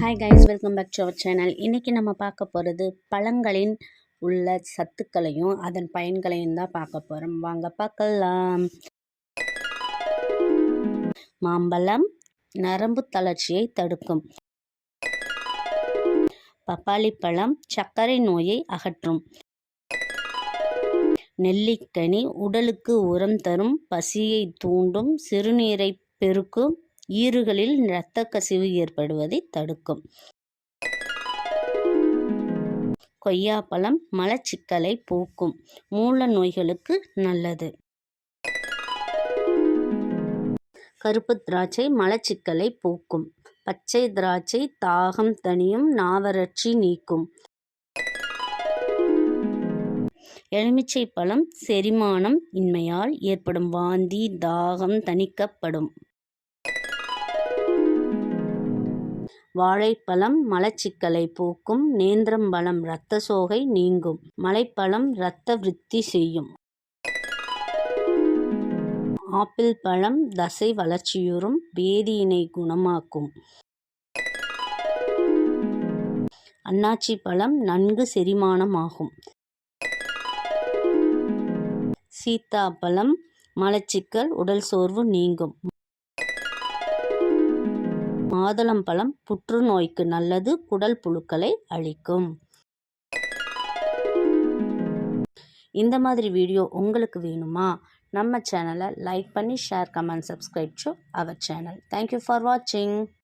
Hi guys welcome back to our channel இன்றைக்கி நம்ம பார்க்க போகிறது பழங்களின் உள்ள சத்துக்களையும் அதன் பயன்களையும் தான் பார்க்க போகிறோம் வாங்க பார்க்கலாம். மாம்பழம் நரம்பு தளர்ச்சியை தடுக்கும். பப்பாளி பழம் சர்க்கரை நோயை அகற்றும். நெல்லிக்கனி உடலுக்கு உரம் தரும் பசியை தூண்டும் சிறுநீரை பெருக்கும் ஈறுகளில் இரத்த கசிவு ஏற்படுவதை தடுக்கும். கொய்யாப்பழம் மலச்சிக்கலை போக்கும். மூல நோய்களுக்கு நல்லது. கருப்பு திராட்சை மலச்சிக்கலை போக்கும். பச்சை திராட்சை தாகம் தனியும் நாவறட்சி நீக்கும். எலுமிச்சை பழம் செரிமானம் இன்மையால் ஏற்படும் வாந்தி தாகம் தணிக்கப்படும். வாழைப்பழம் மலச்சிக்கலை போக்கும் நேந்திரம்பழம் இரத்த சோகை நீங்கும் மலைப்பழம் இரத்த விருத்தி செய்யும். ஆப்பிள் பழம் தசை வளர்ச்சியுறும் வேதியினை குணமாக்கும். அன்னாச்சி பழம் நன்கு செரிமானமாகும். சீத்தாப்பழம் மலச்சிக்கல் உடல் சோர்வு நீங்கும். மாதுளம்பழம் புற்றுநோய்க்கு நல்லது குடல் புழுக்களை அழிக்கும். இந்த மாதிரி வீடியோ உங்களுக்கு வேணுமா? நம்ம சேனலை லைக் பண்ணி share comment subscribe to our channel. Thank you for வாட்சிங்